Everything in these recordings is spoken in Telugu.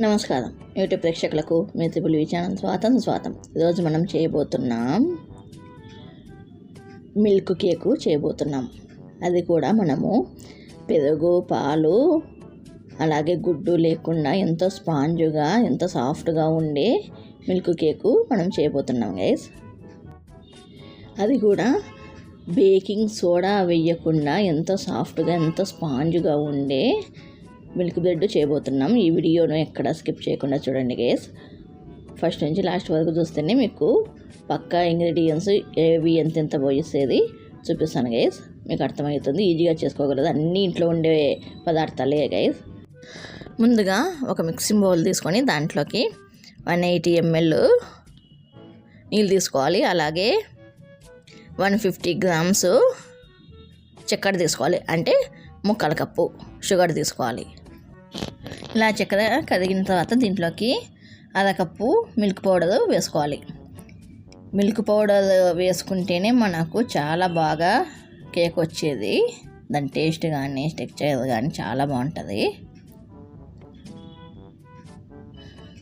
నమస్కారం. యూట్యూబ్ ప్రేక్షకులకు మిత్రులు త్రిపుల్ స్వాతం స్వాతం. ఈరోజు మనం చేయబోతున్నాం మిల్క్ కేకు చేయబోతున్నాం. అది కూడా మనము పెరుగు పాలు అలాగే గుడ్డు లేకుండా ఎంతో స్పాంజుగా ఎంతో సాఫ్ట్గా ఉండే మిల్క్ కేకు మనం చేయబోతున్నాం గైస్ అది కూడా బేకింగ్ సోడా వేయకుండా ఎంతో సాఫ్ట్గా ఎంతో స్పాంజ్గా ఉండే మిల్క్ బ్రెడ్ చేయబోతున్నాం. ఈ వీడియోను ఎక్కడ స్కిప్ చేయకుండా చూడండి గేస్ ఫస్ట్ నుంచి లాస్ట్ వరకు చూస్తేనే మీకు పక్కా ఇంగ్రీడియంట్స్ ఏవి ఎంత ఎంత పోయేసేది చూపిస్తాను గైస్ మీకు అర్థమవుతుంది ఈజీగా చేసుకోగలదు. అన్ని ఇంట్లో ఉండే పదార్థాలే గైస్ ముందుగా ఒక మిక్సింగ్ బౌల్ తీసుకొని దాంట్లోకి వన్ ఎయిటీ ఎంఎల్ నీళ్ళు తీసుకోవాలి. అలాగే వన్ ఫిఫ్టీ గ్రామ్స్ చక్కెర తీసుకోవాలి. అంటే ముక్కల కప్పు షుగర్ తీసుకోవాలి. ఇలా చక్కెర కరిగిన తర్వాత దీంట్లోకి అర కప్పు మిల్క్ పౌడర్ వేసుకోవాలి. మిల్క్ పౌడర్ వేసుకుంటేనే మనకు చాలా బాగా కేక్ వచ్చేది. దాని టేస్ట్ కానీ టెక్చర్ కానీ చాలా బాగుంటుంది.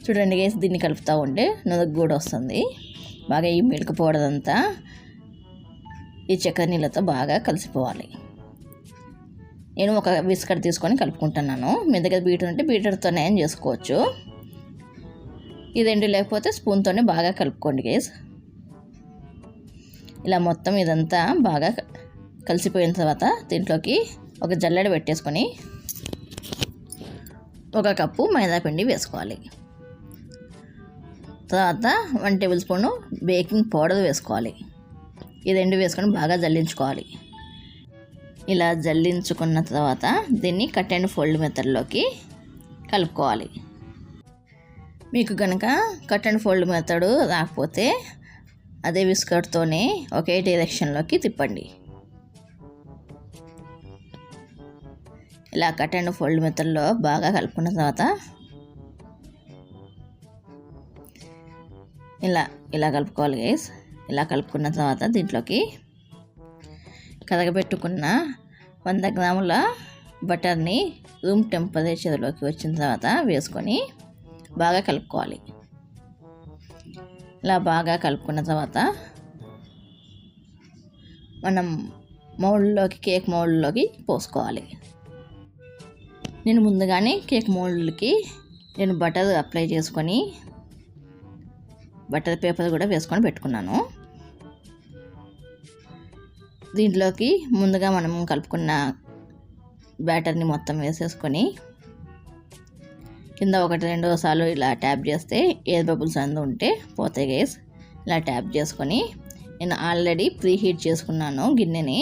చూడండి గేసి దీన్ని కలుపుతూ ఉంటే నుదకు కూడా వస్తుంది. బాగా ఈ మిల్క్ పౌడర్ అంతా ఈ చక్కెర నీళ్ళతో బాగా కలిసిపోవాలి. నేను ఒక బిస్కెట్ తీసుకొని కలుపుకుంటున్నాను. మీ దగ్గర బీటర్ ఉంటే బీటర్తోనే చేసుకోవచ్చు చేసుకోవచ్చు. రెండు లేకపోతే స్పూన్తోనే బాగా కలుపుకోండి గేస్ ఇలా మొత్తం ఇదంతా బాగా కలిసిపోయిన తర్వాత దీంట్లోకి ఒక జల్లెడ పెట్టేసుకొని ఒక కప్పు మైదాపిండి వేసుకోవాలి. తర్వాత one table spoon baking powder వేసుకోవాలి. ఈ రెండు వేసుకొని బాగా జల్లించుకోవాలి. ఇలా జల్లించుకున్న తర్వాత దీన్ని కట్ అండ్ ఫోల్డ్ మెథడ్లోకి కలుపుకోవాలి. మీకు కనుక కట్ అండ్ ఫోల్డ్ మెథడ్ రాకపోతే అదే విస్కట్తోనే ఒకే డైరెక్షన్లోకి తిప్పండి. ఇలా కట్ అండ్ ఫోల్డ్ మెథడ్లో బాగా కలుపుకున్న తర్వాత ఇలా ఇలా కలుపుకోవాలి గైస్ ఇలా కలుపుకున్న తర్వాత దీంట్లోకి కరగబెట్టుకున్న వంద గ్రాముల బటర్ని రూమ్ టెంపరేచర్లోకి వచ్చిన తర్వాత వేసుకొని బాగా కలుపుకోవాలి. ఇలా బాగా కలుపుకున్న తర్వాత మనం మౌల్డ్లోకి కేక్ మౌల్డ్లోకి పోసుకోవాలి. నేను ముందుగానే కేక్ మౌల్డ్కి నేను బటర్ అప్లై చేసుకొని బటర్ పేపర్ కూడా వేసుకొని పెట్టుకున్నాను. దీంట్లోకి ముందుగా మనం కలుపుకున్న బ్యాటర్ని మొత్తం వేసేసుకొని కింద ఒకటి రెండోసార్లు ఇలా ట్యాప్ చేస్తే ఎయిర్ బబుల్స్ అందు ఉంటే పోతాయి గేస్ ఇలా ట్యాప్ చేసుకొని నేను ఆల్రెడీ ప్రీ హీట్ చేసుకున్నాను గిన్నెని.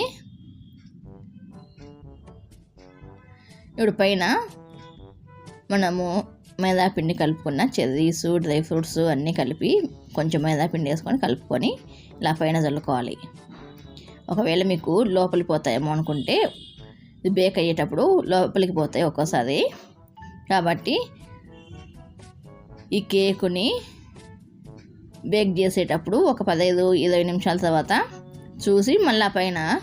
ఇప్పుడు పైన మనము మైదాపిండి కలుపుకున్న చెర్రీస్ డ్రై ఫ్రూట్స్ అన్నీ కలిపి కొంచెం మైదాపిండి వేసుకొని కలుపుకొని ఇలా పైన చల్లుకోవాలి. ఒకవేళ మీకు లోపలికి పోతాయేమో అనుకుంటే ఇది బేక్ అయ్యేటప్పుడు లోపలికి పోతాయి ఒక్కోసారి. కాబట్టి ఈ కేకుని బేక్ చేసేటప్పుడు ఒక పదహైదు ఇరవై నిమిషాల తర్వాత చూసి మళ్ళీ పైన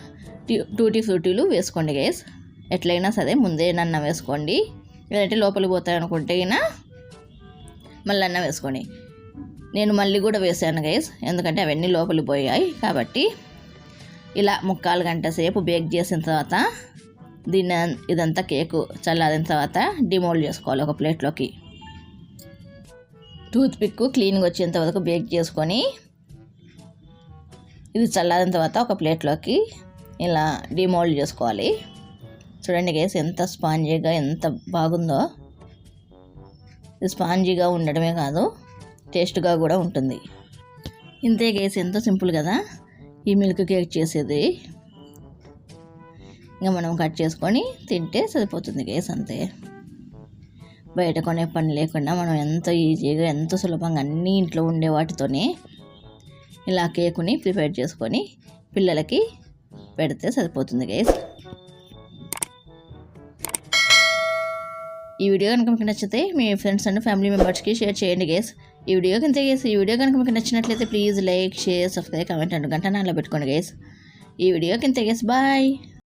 టూటీ ఫ్రూటీలు వేసుకోండి గైస్ ఎట్లయినా సరే ముందే నన్న వేసుకోండి. లేదంటే లోపలికి పోతాయి అనుకుంటే అయినా మళ్ళీ అన్న వేసుకోండి. నేను మళ్ళీ కూడా వేసాను గైస్ ఎందుకంటే అవన్నీ లోపలికి పోయాయి కాబట్టి ఇలా ముక్కాలు గంట సేపు బేక్ చేసిన తర్వాత దీన్ని ఇదంతా కేకు చల్లారిన తర్వాత డిమోల్డ్ చేసుకోవాలి ఒక ప్లేట్లోకి. టూత్ పిక్ క్లీన్గా వచ్చేంత వరకు బేక్ చేసుకొని ఇది చల్లారిన తర్వాత ఒక ప్లేట్లోకి ఇలా డిమోల్డ్ చేసుకోవాలి. చూడండి గేస్ ఎంత స్పాంజీగా ఎంత బాగుందో. ఇది స్పాంజీగా ఉండడమే కాదు టేస్ట్గా కూడా ఉంటుంది. ఇంతే గేస్ ఎంతో సింపుల్ కదా? ఈ మిల్క్ కేక్ చేసేది. ఇంకా మనం కట్ చేసుకొని తింటే సరిపోతుంది కేస్ అంతే. బయట కొనే పని లేకుండా మనం ఎంతో ఈజీగా ఎంతో సులభంగా అన్ని ఇంట్లో ఉండే వాటితోనే ఇలా కేకుని ప్రిపేర్ చేసుకొని పిల్లలకి పెడితే సరిపోతుంది గేస్ ఈ వీడియో కనుక మీకు నచ్చితే మీ ఫ్రెండ్స్ అండ్ ఫ్యామిలీ మెంబర్స్కి షేర్ చేయండి గేస్ ఈ వీడియో కింద గేస్ ఈ వీడియో కనుక మీకు నచ్చినట్లయితే please like share subscribe comment and గంట నాలో పెట్టుకోండి గేస్ ఈ వీడియో కింద గేస్ బాయ్